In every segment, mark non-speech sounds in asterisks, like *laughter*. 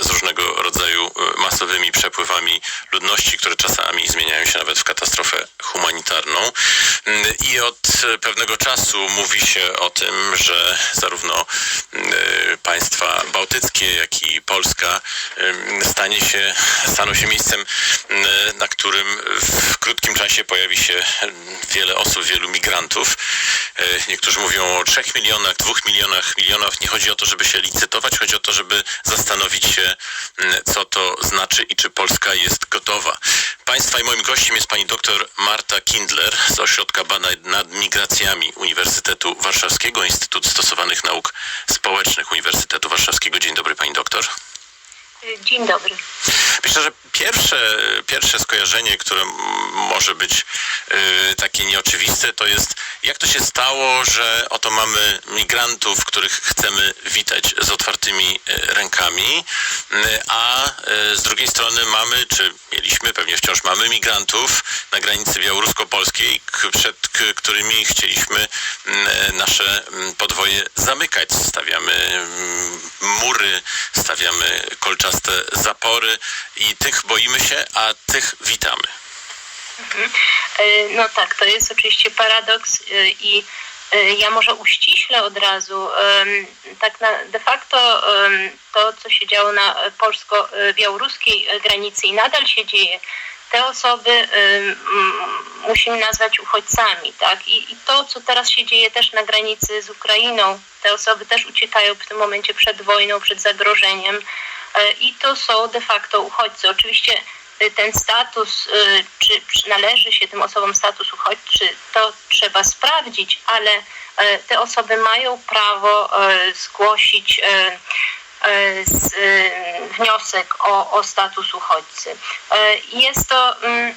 z różnego masowymi przepływami ludności, które czasami zmieniają się nawet w katastrofę humanitarną. Mm, I od e, pewnego czasu mówi się o tym, że zarówno mm, e, państwa bałtyckie, jak i Polska em, stanie się, staną się miejscem, mm, na którym w krótkim czasie pojawi się wiele osób, wielu migrantów. E, Niektórzy mówią o 3 milionach, 2 milionach, milionach. Nie chodzi o to, żeby się licytować, chodzi o to, żeby zastanowić się, mm, co to znaczy i czy Polska jest gotowa. Państwa i moim gościem jest pani doktor Marta Kindler z Ośrodka Badań nad Migracjami Uniwersytetu Warszawskiego, Instytut Stosowanych Nauk Społecznych Uniwersytetu Warszawskiego. Dzień dobry pani doktor. Dzień dobry. Myślę, że pierwsze, pierwsze skojarzenie, które może być y, takie nieoczywiste, to jest jak to się stało, że oto mamy migrantów, których chcemy witać z otwartymi y, rękami, y, a y, z drugiej strony mamy, czy mieliśmy, pewnie wciąż mamy migrantów na granicy białorusko-polskiej, przed którymi chcieliśmy nasze podwoje zamykać. Stawiamy mury, stawiamy kolczaste zapory i tych boimy się, a tych witamy. E, No tak, to jest oczywiście paradoks e, i e, ja może uściślę od razu. Tak na, de facto to, co się działo na polsko-białoruskiej granicy i nadal się dzieje, te osoby mm, musimy nazwać uchodźcami, tak? I, I to, co teraz się dzieje też na granicy z Ukrainą, te osoby też uciekają w tym momencie przed wojną, przed zagrożeniem e, i to są de facto uchodźcy. Oczywiście y, ten status, y, czy, czy należy się tym osobom status uchodźczy, to trzeba sprawdzić, ale te osoby mają prawo zgłosić z, e, wniosek o, o status uchodźcy. E, Jest to, mm,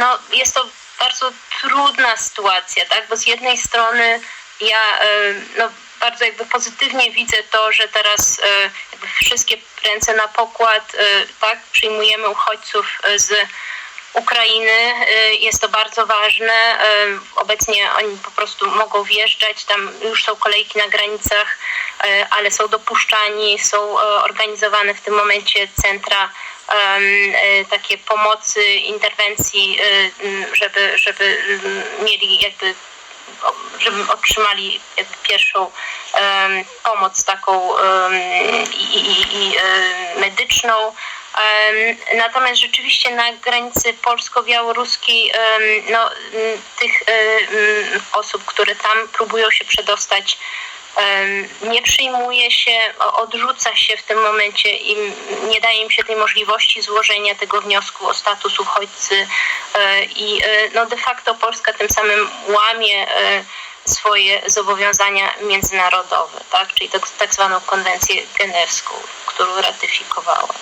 no, jest to bardzo trudna sytuacja, tak? bo z jednej strony ja e, no, bardzo jakby pozytywnie widzę to, że teraz e, jakby wszystkie ręce na pokład, e, tak, przyjmujemy uchodźców e, z Ukrainy. E, Jest to bardzo ważne. E, Obecnie oni po prostu mogą wjeżdżać, tam już są kolejki na granicach, e, ale są dopuszczani, są organizowane w tym momencie centra takie pomocy, interwencji, żeby, żeby mieli jakby żeby otrzymali pierwszą em, pomoc taką em, i, i, i medyczną. Natomiast rzeczywiście na granicy polsko-białoruskiej no, tych osób, które tam próbują się przedostać, nie przyjmuje się, odrzuca się w tym momencie i nie daje im się tej możliwości złożenia tego wniosku o status uchodźcy e, i e, no de facto Polska tym samym łamie e, swoje zobowiązania międzynarodowe, tak? czyli tak, tak zwaną konwencję genewską, którą ratyfikowała.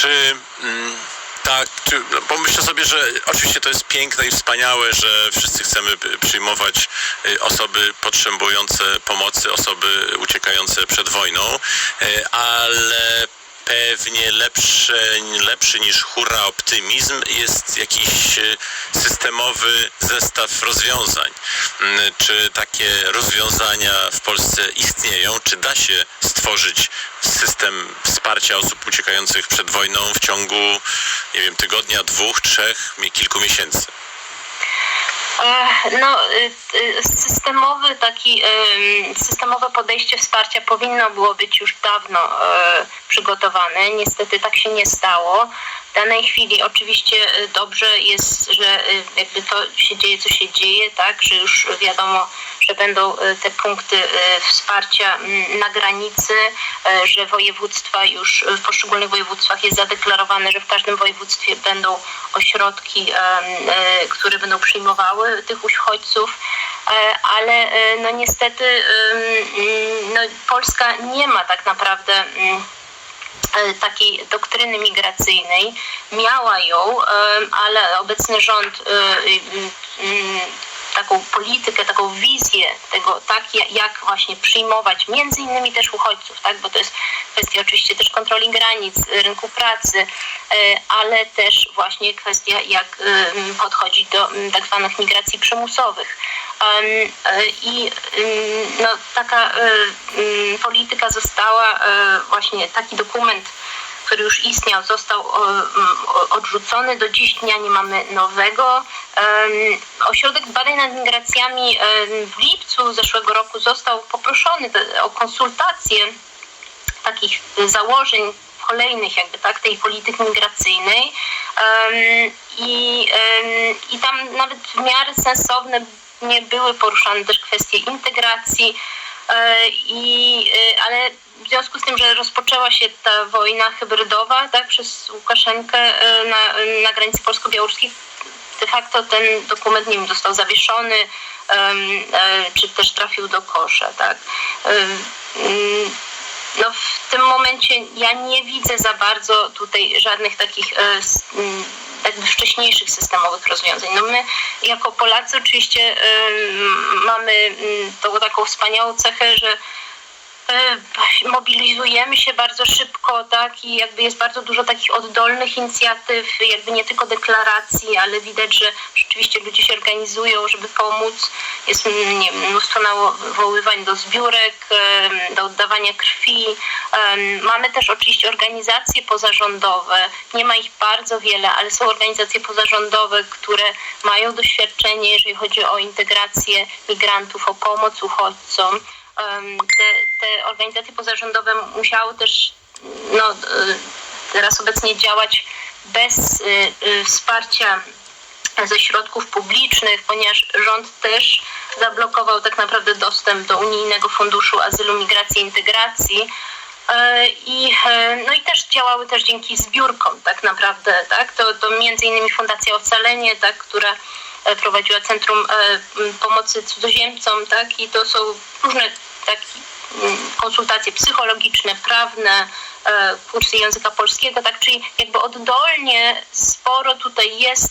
Czy mm, tak, czy, no, bo myślę sobie, że oczywiście to jest piękne i wspaniałe, że wszyscy chcemy przyjmować y, osoby potrzebujące pomocy, osoby uciekające przed wojną, y, ale pewnie lepsze, lepszy niż hura optymizm jest jakiś y, systemowy zestaw rozwiązań. Mm, Czy takie rozwiązania w Polsce istnieją? Czy da się stworzyć system wsparcia osób uciekających przed wojną w ciągu, nie wiem, tygodnia, dwóch, trzech, kilku miesięcy? E, No, y, y, systemowy taki, ym, systemowe podejście wsparcia powinno było być już dawno e, przygotowane. Niestety tak się nie stało. Danej chwili oczywiście y, dobrze jest, że y, jakby to się dzieje, co się dzieje, tak, że już wiadomo, że będą y, te punkty wsparcia mm, na granicy, że województwa już w poszczególnych województwach jest zadeklarowane, że w każdym województwie będą ośrodki, które będą przyjmowały tych uchodźców, e, ale no niestety mm, no, Polska nie ma tak naprawdę mm, takiej doktryny migracyjnej. Miała ją, em, ale obecny rząd e, taką politykę, taką wizję tego, tak, ja- jak właśnie przyjmować między innymi też uchodźców, tak, bo to jest kwestia oczywiście też kontroli granic, rynku pracy, e, ale też właśnie kwestia jak podchodzić do tak zwanych migracji przymusowych. E, I no, taka e, polityka została właśnie taki dokument, który już istniał, został o, odrzucony. Do dziś dnia nie mamy nowego. Ośrodek Badań nad Migracjami w lipcu zeszłego roku został poproszony o konsultacje takich założeń kolejnych jakby tak tej polityki migracyjnej i, i tam nawet w miarę sensowne nie były poruszane też kwestie integracji e, i e, ale w związku z tym, że rozpoczęła się ta wojna hybrydowa tak przez Łukaszenkę e, na, na granicy polsko-białoruskiej de facto ten dokument nie wiem, został zawieszony e, czy też trafił do kosza tak no w tym momencie ja nie widzę za bardzo tutaj żadnych takich e, jakby wcześniejszych systemowych rozwiązań. No my jako Polacy oczywiście mamy tą taką wspaniałą cechę, że e, mobilizujemy się bardzo szybko, tak, i jakby jest bardzo dużo takich oddolnych inicjatyw, jakby nie tylko deklaracji, ale widać, że rzeczywiście ludzie się organizują, żeby pomóc. Jest mm, nie mnóstwo nawoływań do zbiórek, em, do oddawania krwi. Em, Mamy też oczywiście organizacje pozarządowe, nie ma ich bardzo wiele, ale są organizacje pozarządowe, które mają doświadczenie, jeżeli chodzi o integrację migrantów, o pomoc uchodźcom te, te organizacje pozarządowe musiały też no, y, teraz obecnie działać bez y, y, wsparcia ze środków publicznych, ponieważ rząd też zablokował tak naprawdę dostęp do Unijnego Funduszu Azylu, Migracji i Integracji. E, I, e, no i też działały też dzięki zbiórkom tak naprawdę, tak? To, to między innymi Fundacja Ocalenie, tak, która e, prowadziła Centrum e, Pomocy Cudzoziemcom, tak? I to są różne takie mm, konsultacje psychologiczne, prawne, e, kursy języka polskiego, tak? Czyli jakby oddolnie sporo tutaj jest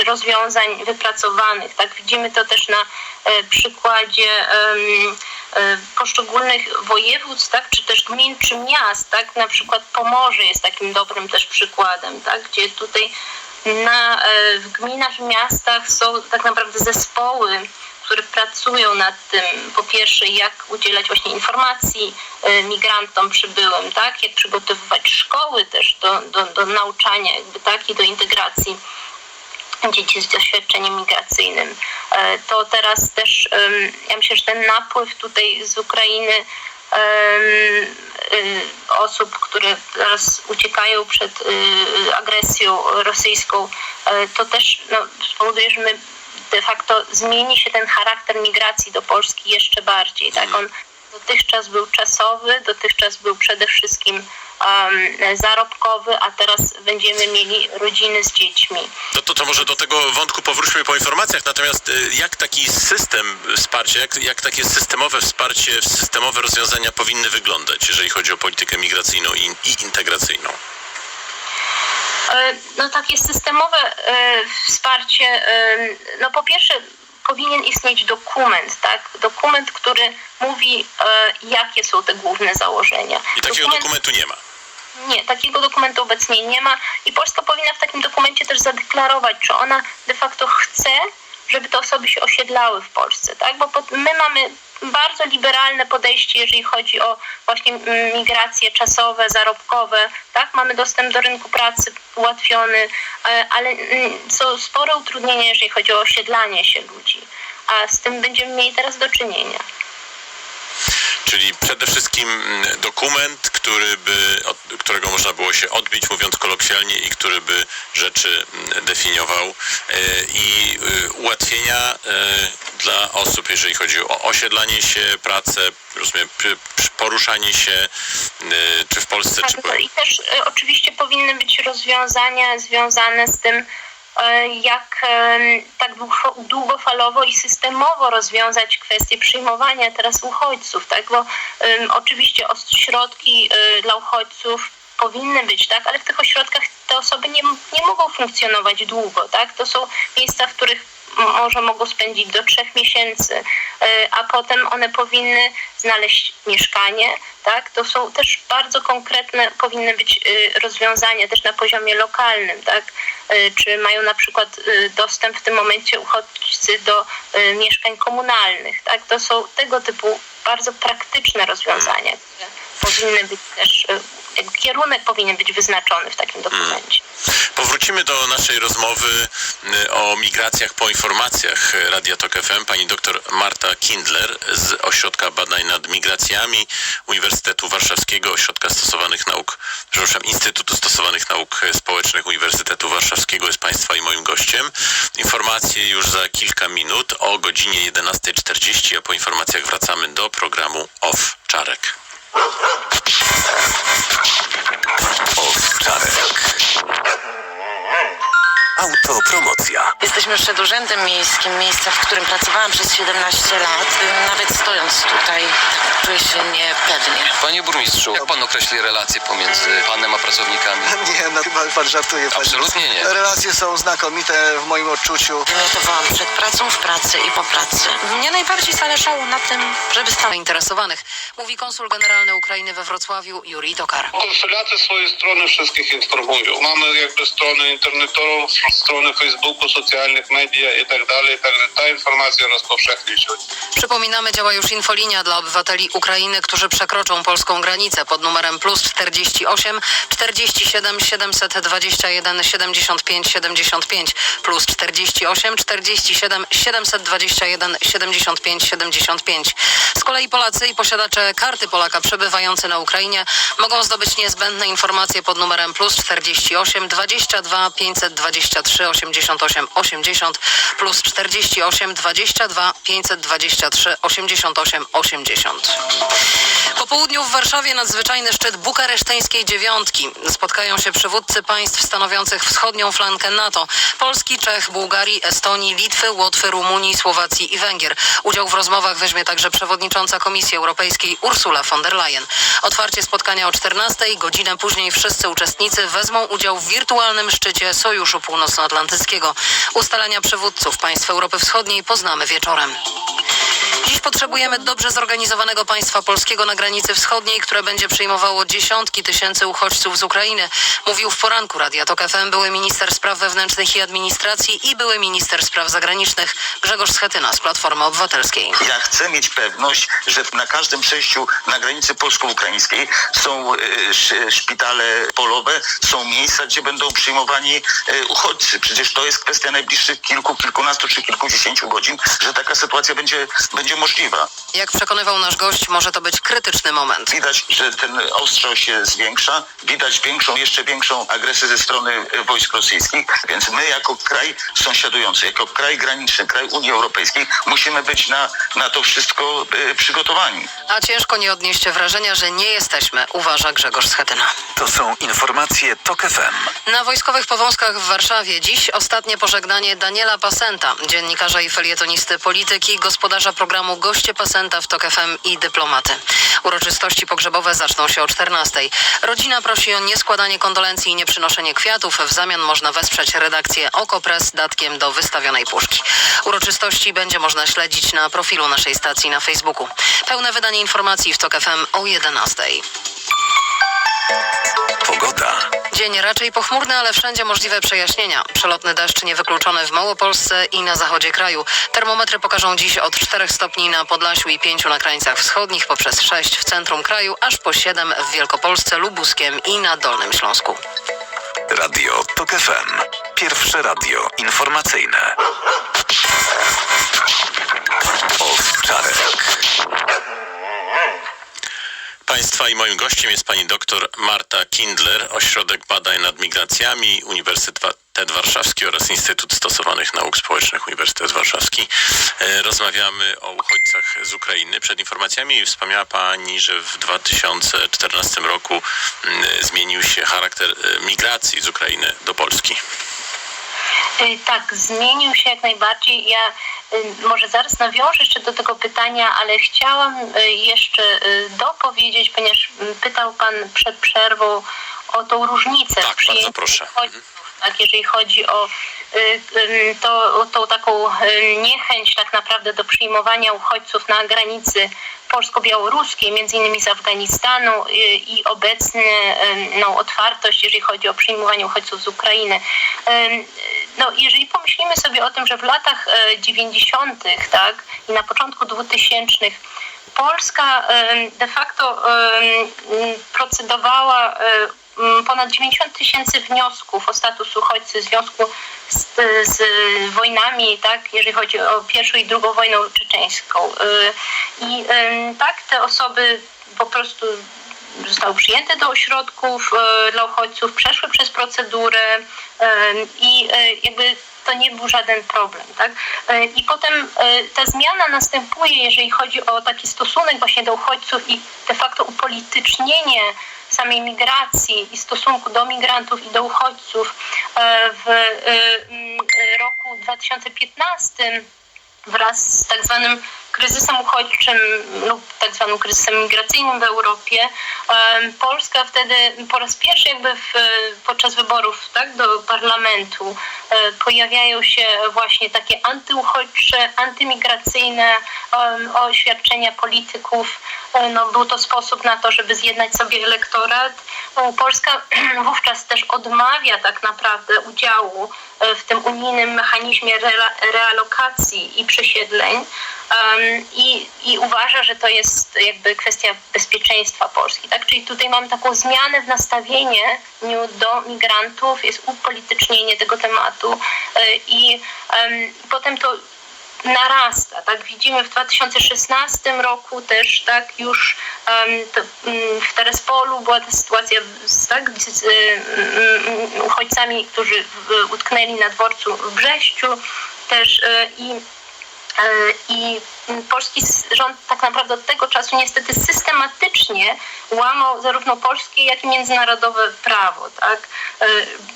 e, rozwiązań wypracowanych, tak? Widzimy to też na e, przykładzie poszczególnych województw, tak? Czy też gmin, czy miast, tak? Na przykład Pomorze jest takim dobrym też przykładem, tak? Gdzie tutaj na, w gminach i miastach są tak naprawdę zespoły, które pracują nad tym, po pierwsze, jak udzielać właśnie informacji e, migrantom przybyłym, tak, jak przygotowywać szkoły też do, do, do nauczania, jakby tak, i do integracji dzieci z doświadczeniem migracyjnym. E, To teraz też, ja myślę, że ten napływ tutaj z Ukrainy y, osób, które teraz uciekają przed y, agresją rosyjską, e, to też no, spowoduje, że my de facto zmieni się ten charakter migracji do Polski jeszcze bardziej. Tak? On dotychczas był czasowy, dotychczas był przede wszystkim um, zarobkowy, a teraz będziemy mieli rodziny z dziećmi. No to, to może do tego wątku powróćmy po informacjach. Natomiast y, jak taki system wsparcia, jak, jak takie systemowe wsparcie, systemowe rozwiązania powinny wyglądać, jeżeli chodzi o politykę migracyjną i, i integracyjną? E, No takie systemowe e, wsparcie, e, no po pierwsze powinien istnieć dokument, tak? Dokument, który mówi, jakie są te główne założenia. I takiego Dokument- dokumentu nie ma. nie, takiego dokumentu obecnie nie ma i Polska powinna w takim dokumencie też zadeklarować, czy ona de facto chce, żeby te osoby się osiedlały w Polsce, tak? Bo my mamy bardzo liberalne podejście, jeżeli chodzi o właśnie migracje czasowe, zarobkowe, tak? Mamy dostęp do rynku pracy ułatwiony, e, ale są spore utrudnienia, jeżeli chodzi o osiedlanie się ludzi, a z tym będziemy mieli teraz do czynienia. Czyli przede wszystkim mm, dokument, który by, od którego można było się odbić, mówiąc kolokwialnie, i który by rzeczy mm, definiował e, i e, ułatwienia e, dla osób, jeżeli chodzi o osiedlanie się, pracę, rozumiem, poruszanie się, e, czy w Polsce, czy Tak, po... no i też e, oczywiście powinny być rozwiązania związane z tym, jak e, tak długo- długofalowo i systemowo rozwiązać kwestię przyjmowania teraz uchodźców, tak? Bo oczywiście ośrodki e, dla uchodźców powinny być, tak? Ale w tych ośrodkach te osoby nie, nie mogą funkcjonować długo, tak? To są miejsca, w których może mogą spędzić do trzech miesięcy, y, a potem one powinny znaleźć mieszkanie, tak? To są też bardzo konkretne, powinny być y, rozwiązania też na poziomie lokalnym, tak? Y, Czy mają na przykład dostęp w tym momencie uchodźcy do mieszkań komunalnych, tak? To są tego typu bardzo praktyczne rozwiązania, powinny być też, jakby kierunek powinien być wyznaczony w takim dokumencie. Powrócimy do naszej rozmowy y, o migracjach po informacjach y, Radia Tok FM. Pani doktor Marta Kindler z Ośrodka Badań nad Migracjami Uniwersytetu Warszawskiego, Ośrodka Stosowanych Nauk, przepraszam, Instytutu Stosowanych Nauk Społecznych Uniwersytetu Warszawskiego jest Państwa i moim gościem. Informacje już za kilka minut o godzinie 11.40, a po informacjach wracamy do programu Off Czarek. Owczarek. Autopromocja. Jesteśmy przed Urzędem Miejskim, miejsce, w którym pracowałam przez 17 lat. Nawet stojąc tutaj, czuję się niepewnie. Panie burmistrzu, jak pan określi relacje pomiędzy panem a pracownikami? *laughs* Nie, no chyba pan żartuje. Panie. Absolutnie nie. Relacje są znakomite w moim odczuciu. Wymiotowałam przed pracą, w pracy i po pracy. Mnie najbardziej zależało na tym, żeby stał zainteresowanych, mówi konsul generalny Ukrainy we Wrocławiu Jurij Tokar. Konsuliaty swojej strony wszystkich informują. Mamy jakby stronę internetową, stronę Facebooku, socjalnych media i tak dalej, także ta informacja rozpowszechni się. Przypominamy, działa już infolinia dla obywateli Ukrainy, którzy przekroczą polską granicę pod numerem plus 48 47 721 75 75 plus 48 47 721 75 75. Z kolei Polacy i posiadacze karty Polaka przebywający na Ukrainie mogą zdobyć niezbędne informacje pod numerem plus 48 22 523 88 80 plus 48 22 523 88 80. Po południu w Warszawie nadzwyczajny szczyt bukareszteńskiej dziewiątki. Spotkają się przywódcy państw stanowiących wschodnią flankę NATO. Polski, Czech, Bułgarii, Estonii, Litwy, Łotwy, Rumunii, Słowacji i Węgier. Udział w rozmowach weźmie także przewodnicząca Komisji Europejskiej Ursula von der Leyen. Otwarcie spotkania o 14, godzinę później wszyscy uczestnicy wezmą udział w wirtualnym szczycie Sojuszu Północnoatlantyckiego. Ustalenia przywódców państw Europy Wschodniej poznamy wieczorem. Dziś potrzebujemy dobrze zorganizowanego państwa polskiego na granicy wschodniej, które będzie przyjmowało dziesiątki tysięcy uchodźców z Ukrainy. Mówił w poranku Radia Tok FM były minister spraw wewnętrznych i administracji i były minister spraw zagranicznych Grzegorz Schetyna z Platformy Obywatelskiej. Ja chcę mieć pewność, że na każdym przejściu na granicy polsko-ukraińskiej są e, sz- szpitale polowe, są miejsca, gdzie będą przyjmowani e, uchodźcy. Przecież to jest kwestia najbliższych kilku, kilkunastu czy kilkudziesięciu godzin, że taka sytuacja będzie, będzie możliwa. Jak przekonywał nasz gość, może to być krytyczny moment. Widać, że ten ostrzał się zwiększa, widać większą, jeszcze większą agresję ze strony wojsk rosyjskich, więc my jako kraj sąsiadujący, jako kraj graniczny, kraj Unii Europejskiej musimy być na, na to wszystko e, przygotowani. A ciężko nie odnieść wrażenia, że nie jesteśmy, uważa Grzegorz Schetyna. To są informacje TOK FM. Na wojskowych powązkach w Warszawie dziś ostatnie pożegnanie Daniela Pasenta, dziennikarza i felietonisty polityki, gospodarza programu Goście Pasenta w TOK FM i dyplomaty. Uroczystości pogrzebowe zaczną się o 14. Rodzina prosi o nieskładanie kondolencji i nieprzynoszenie kwiatów. W zamian można wesprzeć redakcję Okopres datkiem do wystawionej puszki. Uroczystości będzie można śledzić na profilu naszej stacji na Facebooku. Pełne wydanie informacji w TOK FM o 11. Pogoda. Dzień raczej pochmurny, ale wszędzie możliwe przejaśnienia. Przelotny deszcz niewykluczony w Małopolsce i na zachodzie kraju. Termometry pokażą dziś od 4 stopni na Podlasiu i 5 na krańcach wschodnich, poprzez 6 w centrum kraju, aż po 7 w Wielkopolsce, Lubuskiem i na Dolnym Śląsku. Radio TOK FM. Pierwsze radio informacyjne. Owczarek. Państwa i moim gościem jest pani doktor Marta Kindler, Ośrodek Badań nad Migracjami, Uniwersytet Warszawski oraz Instytut Stosowanych Nauk Społecznych Uniwersytet Warszawski. E, Rozmawiamy o uchodźcach z Ukrainy. Przed informacjami wspomniała pani, że w 2014 roku mm, zmienił się charakter e, migracji z Ukrainy do Polski. Y, Tak, zmienił się jak najbardziej. Ja y, może zaraz nawiążę jeszcze do tego pytania, ale chciałam y, jeszcze dopowiedzieć, ponieważ pytał Pan przed przerwą o tą różnicę Tak, w przyjęciu proszę. uchodźców, tak, jeżeli chodzi o to, tą taką niechęć tak naprawdę do przyjmowania uchodźców na granicy polsko-białoruskiej, między innymi z Afganistanu i obecny y, no, otwartość, jeżeli chodzi o przyjmowanie uchodźców z Ukrainy. No, jeżeli pomyślimy sobie o tym, że w latach e, 90., tak, i na początku 2000 Polska de facto procedowała e, ponad 90 tysięcy wniosków o status uchodźcy w związku z, z wojnami, tak, jeżeli chodzi o pierwszą i drugą wojną czeczeńską. E, I tak te osoby po prostu zostały przyjęte do ośrodków e, dla uchodźców, przeszły przez procedurę e, i e, jakby to nie był żaden problem. Tak? I potem ta zmiana następuje, jeżeli chodzi o taki stosunek właśnie do uchodźców i de facto upolitycznienie samej migracji i stosunku do migrantów i do uchodźców w roku 2015 wraz z tak zwanym kryzysem uchodźczym lub tak zwanym kryzysem migracyjnym w Europie. Polska wtedy po raz pierwszy jakby w, podczas wyborów tak, do parlamentu e, pojawiają się właśnie takie antyuchodźcze, antymigracyjne oświadczenia polityków. E, No, był to sposób na to, żeby zjednać sobie elektorat. E, Polska *clears throat* wówczas też odmawia tak naprawdę udziału w tym unijnym mechanizmie realokacji i przesiedleń em, i, i uważa, że to jest jakby kwestia bezpieczeństwa Polski. Tak? Czyli tutaj mamy taką zmianę w nastawieniu do migrantów, jest upolitycznienie tego tematu e, i em, potem to narasta, tak? Widzimy w 2016 roku też, tak, już em, to, mm, w Terespolu była ta sytuacja z, tak, z mm, uchodźcami, którzy utknęli na dworcu w Brześciu też y, i E, I polski rząd tak naprawdę od tego czasu niestety systematycznie łamał zarówno polskie, jak i międzynarodowe prawo, tak? E,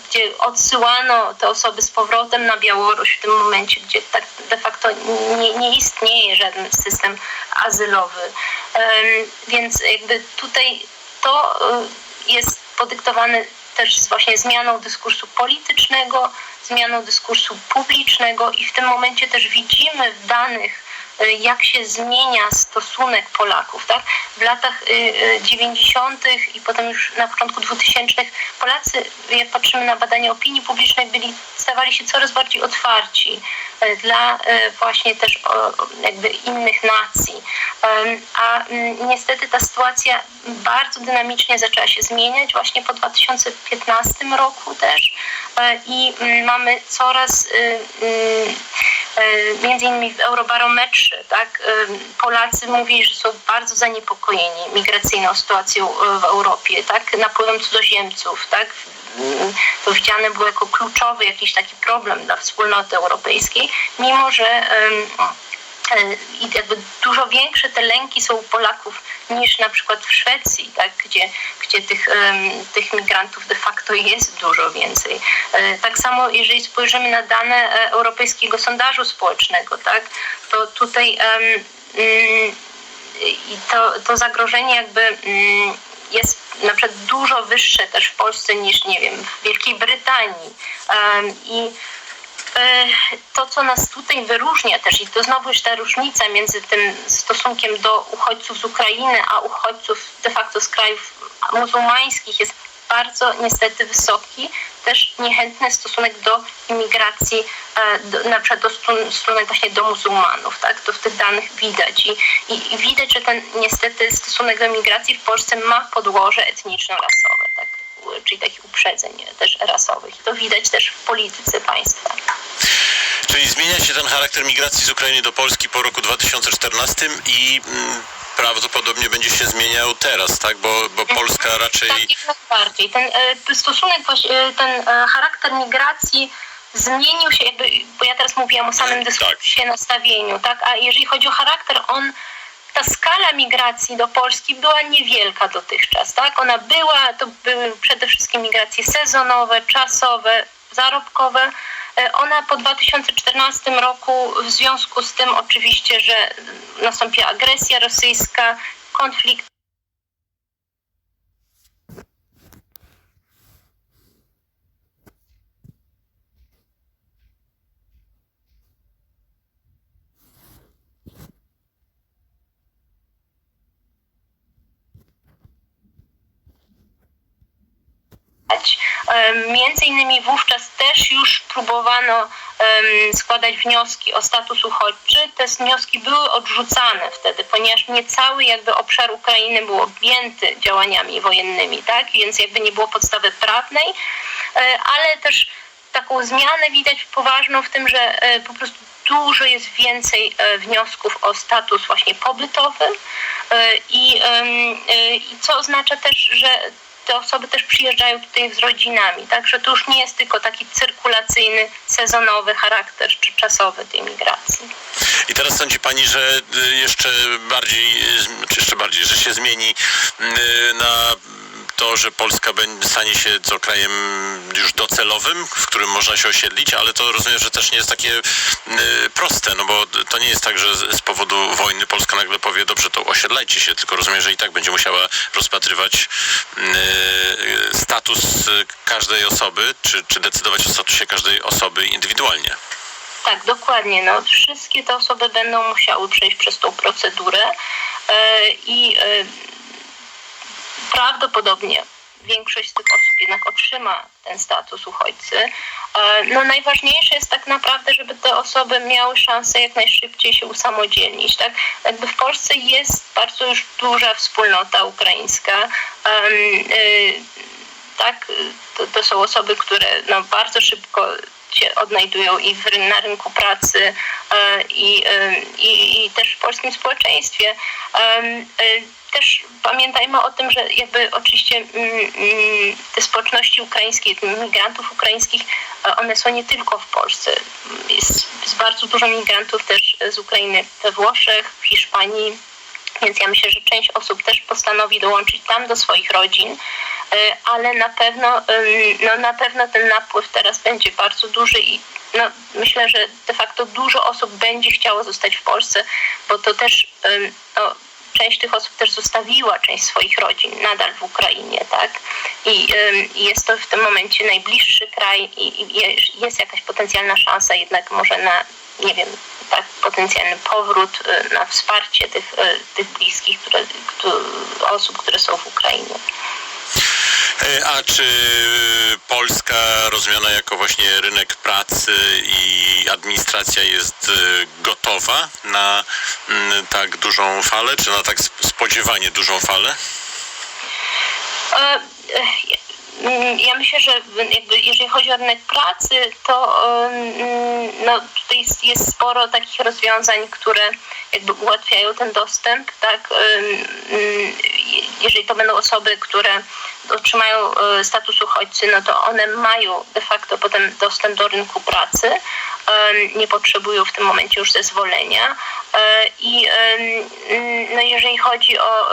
Gdzie odsyłano te osoby z powrotem na Białoruś w tym momencie, gdzie tak de facto nie, nie istnieje żaden system azylowy. Em, Więc jakby tutaj to e, jest podyktowane też z właśnie zmianą dyskursu politycznego, zmianą dyskursu publicznego i w tym momencie też widzimy w danych, jak się zmienia stosunek Polaków. Tak? W latach y, y, 90. i potem już na początku 2000 Polacy, jak patrzymy na badania opinii publicznej, byli, stawali się coraz bardziej otwarci y, dla y, właśnie też jakby innych nacji. A mm, niestety ta sytuacja bardzo dynamicznie zaczęła się zmieniać właśnie po 2015 roku też E, i mm, mamy coraz y, y, y, między innymi w Eurobarometrze, tak, y, Polacy mówili, że są bardzo zaniepokojeni migracyjną sytuacją y, w Europie, tak, napływem cudzoziemców, tak, to widziane było jako kluczowy jakiś taki problem dla wspólnoty europejskiej, mimo że e, i jakby dużo większe te lęki są u Polaków niż na przykład w Szwecji, tak, gdzie, gdzie tych, tych migrantów de facto jest dużo więcej. E, Tak samo jeżeli spojrzymy na dane e, Europejskiego Sondażu Społecznego, tak, to tutaj mm, to, to zagrożenie jakby mm, jest na przykład dużo wyższe też w Polsce niż, nie wiem, w Wielkiej Brytanii. I to, co nas tutaj wyróżnia też, i to znowu już ta różnica między tym stosunkiem do uchodźców z Ukrainy, a uchodźców de facto z krajów muzułmańskich jest bardzo niestety wysoki. Też niechętny stosunek do imigracji, e, do, na przykład do stosunek właśnie do muzułmanów, tak? To w tych danych widać. I, i, I widać, że ten niestety stosunek do migracji w Polsce ma podłoże etniczno-rasowe? Czyli takich uprzedzeń też rasowych. I to widać też w polityce państwa. Czyli zmienia się ten charakter migracji z Ukrainy do Polski po roku 2014 i mm, prawdopodobnie będzie się zmieniał teraz, tak? Bo, bo Polska raczej... Tak, jak najbardziej. Ten e, stosunek, e, ten e, charakter migracji zmienił się, jakby, bo ja teraz mówiłam o samym Tak. dyskursie, nastawieniu, tak? A jeżeli chodzi o charakter, on ta skala migracji do Polski była niewielka dotychczas, tak? Ona była, to były przede wszystkim migracje sezonowe, czasowe, zarobkowe. E, Ona po 2014 roku, w związku z tym oczywiście, że nastąpiła agresja rosyjska, konflikt Między innymi wówczas też już próbowano składać wnioski o status uchodźczy. Te wnioski były odrzucane wtedy, ponieważ nie cały jakby obszar Ukrainy był objęty działaniami wojennymi, tak? Więc jakby nie było podstawy prawnej, E, ale też taką zmianę widać poważną w tym, że e, po prostu dużo jest więcej e, wniosków o status właśnie pobytowy i, i co oznacza też, że te osoby też przyjeżdżają tutaj z rodzinami, także to już nie jest tylko taki cyrkulacyjny, sezonowy charakter czy czasowy tej migracji. I teraz sądzi pani, że y, jeszcze bardziej, y, czy jeszcze bardziej, że się zmieni y, na to, że Polska stanie się co krajem już docelowym, w którym można się osiedlić, ale to rozumiem, że też nie jest takie y, proste, no bo to nie jest tak, że z powodu wojny Polska nagle powie, dobrze, to osiedlajcie się, tylko rozumiem, że i tak będzie musiała rozpatrywać y, status y, każdej osoby, czy, czy decydować o statusie każdej osoby indywidualnie. Tak, dokładnie. No, wszystkie te osoby będą musiały przejść przez tą procedurę i e, prawdopodobnie większość z tych osób jednak otrzyma ten status uchodźcy. E, No najważniejsze jest tak naprawdę, żeby te osoby miały szansę jak najszybciej się usamodzielnić. Tak? Jakby w Polsce jest bardzo już duża wspólnota ukraińska. Y, tak, to, to są osoby, które no, bardzo szybko się odnajdują i w, na rynku pracy e, i, e, i, i też w polskim społeczeństwie. Też pamiętajmy o tym, że jakby oczywiście mm, mm, te społeczności ukraińskie, migrantów ukraińskich, e, one są nie tylko w Polsce. Jest, jest bardzo dużo migrantów też z Ukrainy we Włoszech, w Hiszpanii, więc ja myślę, że część osób też postanowi dołączyć tam do swoich rodzin, e, ale na pewno, no na pewno ten napływ teraz będzie bardzo duży i no, myślę, że de facto dużo osób będzie chciało zostać w Polsce, bo to też no, część tych osób też zostawiła część swoich rodzin nadal w Ukrainie, tak? I i jest to w tym momencie najbliższy kraj i, i je- jest jakaś potencjalna szansa jednak może na, nie wiem, tak, potencjalny powrót e, na wsparcie tych, e, tych bliskich które, któ- osób, które są w Ukrainie. E, A czy Polska rozumiana jako właśnie rynek pracy i administracja jest e, gotowa na mm, tak dużą falę, czy na tak sp- spodziewanie dużą falę? E, e, Ja myślę, że jakby jeżeli chodzi o rynek pracy, to mm, no, tutaj jest, jest sporo takich rozwiązań, które jakby ułatwiają ten dostęp, tak? Mm, Jeżeli to będą osoby, które otrzymają e, status uchodźcy, no to one mają de facto potem dostęp do rynku pracy, nie potrzebują w tym momencie już zezwolenia E, i mm, no, jeżeli chodzi o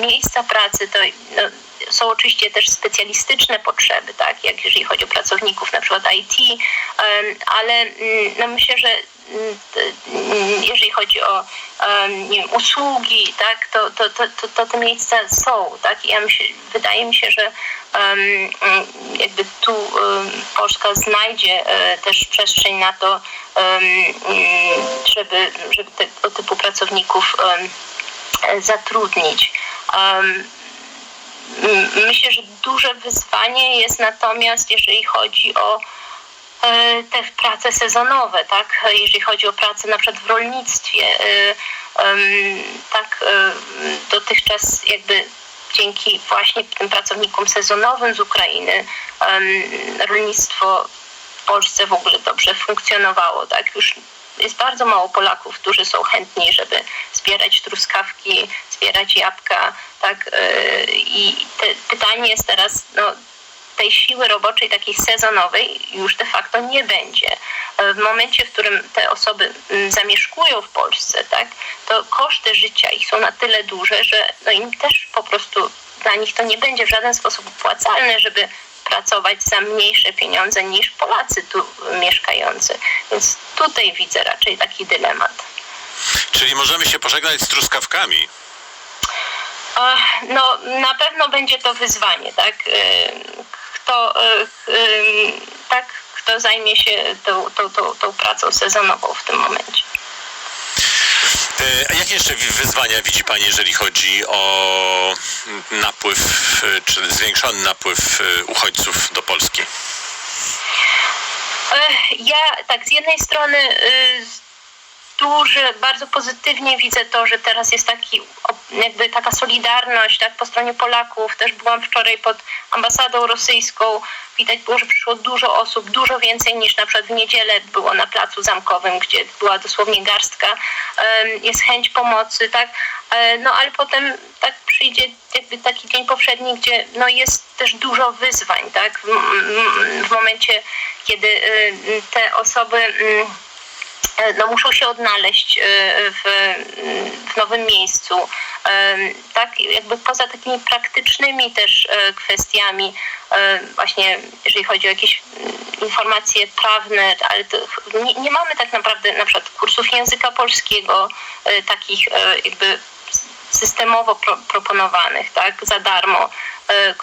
miejsca pracy, to no, są oczywiście też specjalistyczne potrzeby, tak, jak jeżeli chodzi o pracowników na przykład IT, ale mm, no myślę, że mm, mm, jeżeli chodzi o wiem, usługi, tak, to, to, to, to, te miejsca są, tak, i ja myślę, wydaje mi się, że jakby tu Polska znajdzie e, też przestrzeń na to, żeby, żeby tego typu pracowników e, zatrudnić. Myślę, że duże wyzwanie jest natomiast, jeżeli chodzi o e, te prace sezonowe, tak? Jeżeli chodzi o pracę na przykład w rolnictwie, e, tak e, dotychczas jakby dzięki właśnie tym pracownikom sezonowym z Ukrainy rolnictwo w Polsce w ogóle dobrze funkcjonowało, tak? Już jest bardzo mało Polaków, którzy są chętni, żeby zbierać truskawki, zbierać jabłka, tak? e, I te, pytanie jest teraz, no, tej siły roboczej takiej sezonowej już de facto nie będzie. W momencie, w którym te osoby mm, zamieszkują w Polsce, tak, to koszty życia ich są na tyle duże, że no im też po prostu dla nich to nie będzie w żaden sposób opłacalne, żeby pracować za mniejsze pieniądze niż Polacy tu mieszkający. Więc tutaj widzę raczej taki dylemat. Czyli możemy się pożegnać z truskawkami. No, na pewno będzie to wyzwanie, tak? Ym, Kto, y, ym, tak, kto zajmie się tą, tą, tą, tą pracą sezonową w tym momencie. E, A jakie jeszcze wyzwania widzi Pani, jeżeli chodzi o napływ, e, czy zwiększony napływ e, uchodźców do Polski? Ja tak z jednej strony duży, bardzo pozytywnie widzę to, że teraz jest taki jakby taka solidarność tak, po stronie Polaków. Też byłam wczoraj pod ambasadą rosyjską. Widać było, że przyszło dużo osób, dużo więcej niż na przykład w niedzielę było na placu zamkowym, gdzie była dosłownie garstka. Jest chęć pomocy, tak. E, No ale potem tak przyjdzie jakby taki dzień powszedni, gdzie no jest też dużo wyzwań, tak? W, w momencie, kiedy y, te osoby mm, no, muszą się odnaleźć e, w, w nowym miejscu. E, Tak, jakby poza takimi praktycznymi też e, kwestiami, e, właśnie jeżeli chodzi o jakieś mm, informacje prawne, ale nie, nie mamy tak naprawdę na przykład kursów języka polskiego, e, takich e, jakby systemowo pro, proponowanych, tak, za darmo, e,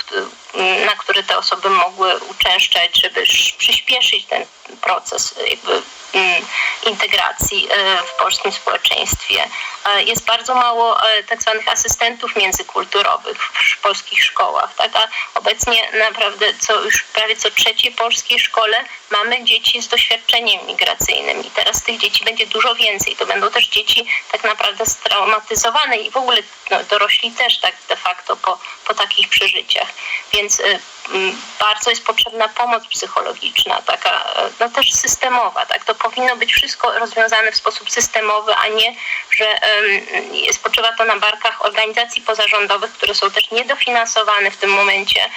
na które te osoby mogły uczęszczać, żeby sz- przyspieszyć ten proces jakby mm, integracji e, w polskim społeczeństwie. E, Jest bardzo mało e, tak zwanych asystentów międzykulturowych w polskich szkołach, tak, a obecnie naprawdę co już prawie co trzeciej polskiej szkole mamy dzieci z doświadczeniem migracyjnym i teraz tych dzieci będzie dużo więcej. To będą też dzieci tak naprawdę straumatyzowane i w ogóle no, dorośli też tak de facto po, po takich przeżyciach. Więc y, mm, bardzo jest potrzebna pomoc psychologiczna, taka e, no też systemowa. Tak? To powinno być wszystko rozwiązane w sposób systemowy, a nie, że em, spoczywa to na barkach organizacji pozarządowych, które są też niedofinansowane w tym momencie, em,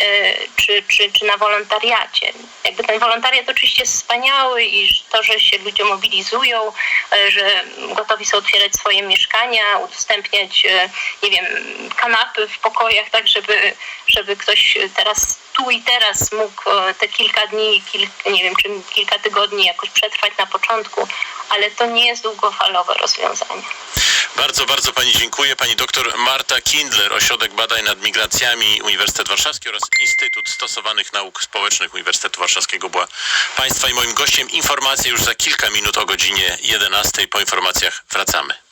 e, czy, czy, czy na wolontariacie. Jakby ten wolontariat oczywiście jest wspaniały i to, że się ludzie mobilizują, e, że gotowi są otwierać swoje mieszkania, udostępniać, nie wiem, kanapy w pokojach, tak żeby, żeby ktoś teraz tu i teraz mógł e, te kilka dni, nie wiem, czy kilka tygodni jakoś przetrwać na początku, ale to nie jest długofalowe rozwiązanie. Bardzo, bardzo Pani dziękuję. Pani doktor Marta Kindler, Ośrodek Badań nad Migracjami, Uniwersytet Warszawski oraz Instytut Stosowanych Nauk Społecznych Uniwersytetu Warszawskiego była Państwa i moim gościem. Informacje już za kilka minut o godzinie 11. Po informacjach wracamy.